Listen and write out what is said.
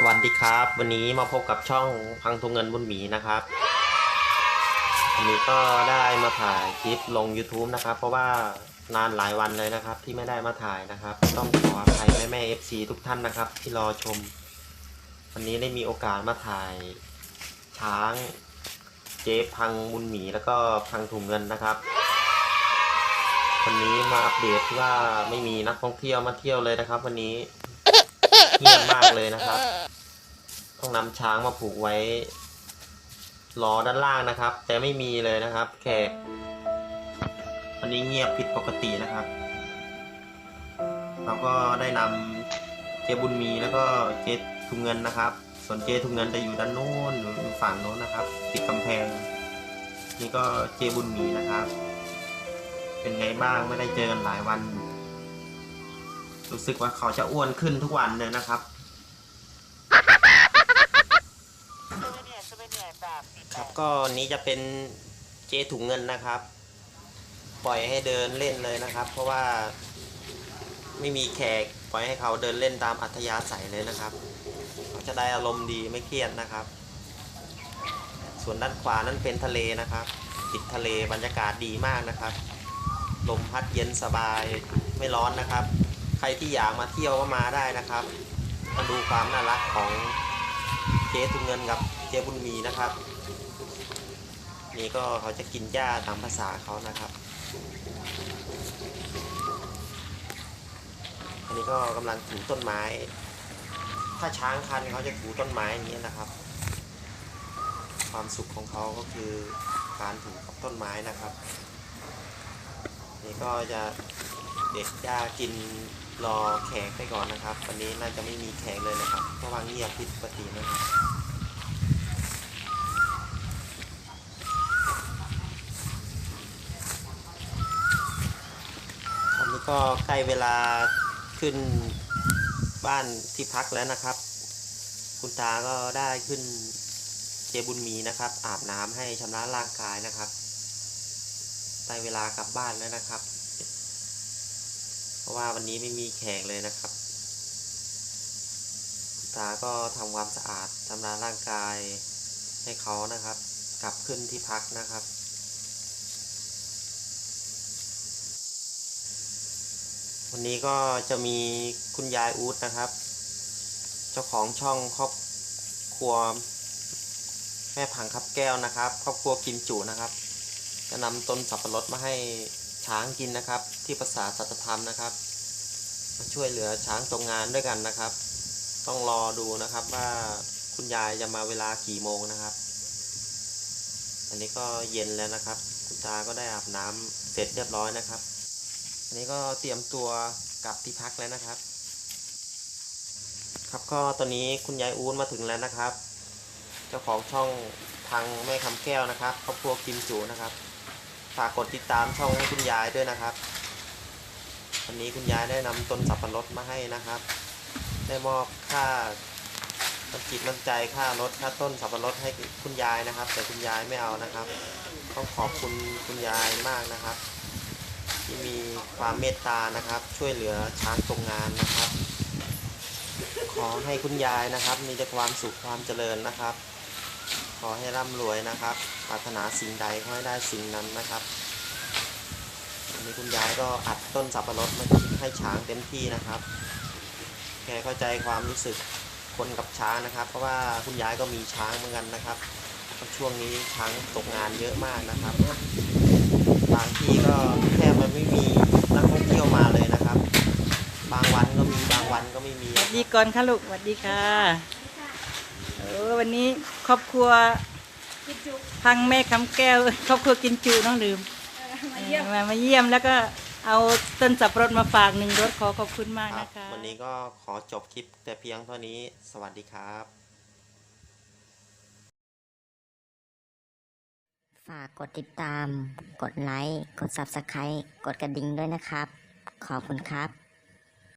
สวัสดีครับ วันนี้มาพบกับช่องพังทุงเงินบุญหมีนะครับวันนี้ก็ได้มาถ่ายคลิปลง YouTube นะครับ เพราะว่านานหลายวันเลยนะครับ ที่ไม่ได้มาถ่ายนะครับ ต้องขออภัยแม่แม่เอฟซีทุกท่านนะครับ ที่รอชม วันนี้ได้มีโอกาสมาถ่าย ช้างเจ๊พังบุญหมีแล้วก็พังถุงเงินนะครับวันนี้มาอัปเดตว่าไม่มีนักท่องเที่ยวมาเที่ยวเลยนะครับ วันนี้ เงียบมากเลยนะครับ ต้องนำช้างมาผูกไว้ล้อด้านล่างนะครับ แต่ไม่มีเลยนะครับแขกวันนี้เงียบผิดปกตินะครับเราก็ได้นำเจบุญมีแล้วก็เจทุงเงินนะครับ ส่วนเจทุงเงินจะอยู่ด้านโน้นอยู่อยู่ฝั่งโน้นนะครับ ติดกำแพง นี่ก็เจบุญมีนะครับ เป็นไงบ้างไม่ได้เจอกันหลายวัน รู้สึกว่าเขาจะอ้วนขึ้นทุกวันเลยนะครับครับก็นี้จะเป็นเจถุงเงินนะครับ ปล่อยให้เดินเล่นเลยนะครับ เพราะว่าไม่มีแขกปล่อยให้เขาเดินเล่นตามอัธยาศัยเลยนะครับเขาจะได้อารมณ์ดีไม่เครียดนะครับ ส่วนด้านขวานั้นเป็นทะเลนะครับ ติดทะเลบรรยากาศดีมากนะครับ ลมพัดเย็นสบายไม่ร้อนนะครับ ใครที่อยากมาเที่ยวก็มาได้นะครับมาดูความน่ารักของเจ๊ทุงเงินกับเจ๊บุญมีนะครับ นี่ก็เขาจะกินหญ้าตามภาษาเขานะครับ อันนี้ก็กำลังถูต้นไม้ ถ้าช้างคันเขาจะถูต้นไม้อย่างนี้นะครับ ความสุขของเขาก็คือการถูกับต้นไม้นะครับ นี่ก็จะ เด็กหญ้ากินรอแขกไปก่อนนะครับ วันนี้น่าจะไม่มีแขกเลยนะครับเพราะว่าเงียบผิดปกตินะครับตอนนี้ก็ใกล้เวลาขึ้นบ้านที่พักแล้วนะครับ คุณตาก็ได้ขึ้นเจบุญมีนะครับ อาบน้ำให้ชำระร่างกายนะครับได้เวลากลับบ้านแล้วนะครับ ราะว่าวันนี้ไม่มีแขกเลยนะครับคุณตาก็ทำความสะอาดชำระร่างกายให้เขานะครับ กลับขึ้นที่พักนะครับ วันนี้ก็จะมีคุณยายอูดนะครับ เจ้าของช่องครอบครัวแม่ผังคับแก้วนะครับ ครอบครัวกิมจุนะครับ จะนำต้นสับปะรดมาให้ ช้างกินนะครับ ที่ภาษาสัจธรรมนะครับ มาช่วยเหลือช้างตรงงานด้วยกันนะครับ ต้องรอดูนะครับว่าคุณยายจะมาเวลากี่โมงนะครับ อันนี้ก็เย็นแล้วนะครับ คุณตาก็ได้อาบน้ำเสร็จเรียบร้อยนะครับ อันนี้ก็เตรียมตัวกลับที่พักแล้วนะครับ ครับก็ตอนนี้คุณยายอูนมาถึงแล้วนะครับ เจ้าของช่องทางแม่คำแก้วนะครับครอบครัวกิมจูนะครับ ฝากกดติดตามช่องให้คุณยายด้วยนะครับ วันนี้คุณยายได้นำต้นสับปะรดมาให้นะครับ ได้มอบค่าน้ำจิตน้ำใจค่ารถค่าต้นสับปะรดให้คุณยายนะครับ แต่คุณยายไม่เอานะครับ ต้องขอบคุณคุณยายมากนะครับ ที่มีความเมตตานะครับ ช่วยเหลือช้างตรงงานนะครับ ขอให้คุณยายนะครับ มีแต่ความสุขความเจริญนะครับ ขอให้ร่ำรวยนะครับ ปรารถนาสิ่งใดขอให้ได้สิ่งนั้นนะครับวันนี้คุณยายก็อัดต้นสับปะรดมาให้ช้างเต็มที่นะครับ แกเข้าใจความรู้สึกคนกับช้างนะครับ เพราะว่าคุณยายก็มีช้างเหมือนกันนะครับ ช่วงนี้ช้างตกงานเยอะมากนะครับ บางที่ก็แทบมันไม่มีนักท่องเที่ยวมาเลยนะครับ บางวันก็มีบางวันก็ไม่มีสวัสดีก่อนค่ะลูกสวัสดีค่ะ วันนี้ครอบครัวพังแม่คำแก้ว ครอบครัวกินจูน้องลืมมาเยี่ยมเออมามาเยี่ยมแล้วก็เอาต้นสับปะรดมาฝากหนึ่งรถขอขอบคุณมากครับนะคะ วันนี้ก็ขอจบคลิปแต่เพียงเท่านี้สวัสดีครับ ฝากกดติดตาม กดไลค์ กด Subscribe กดกระดิ่งด้วยนะครับ ขอบคุณครับ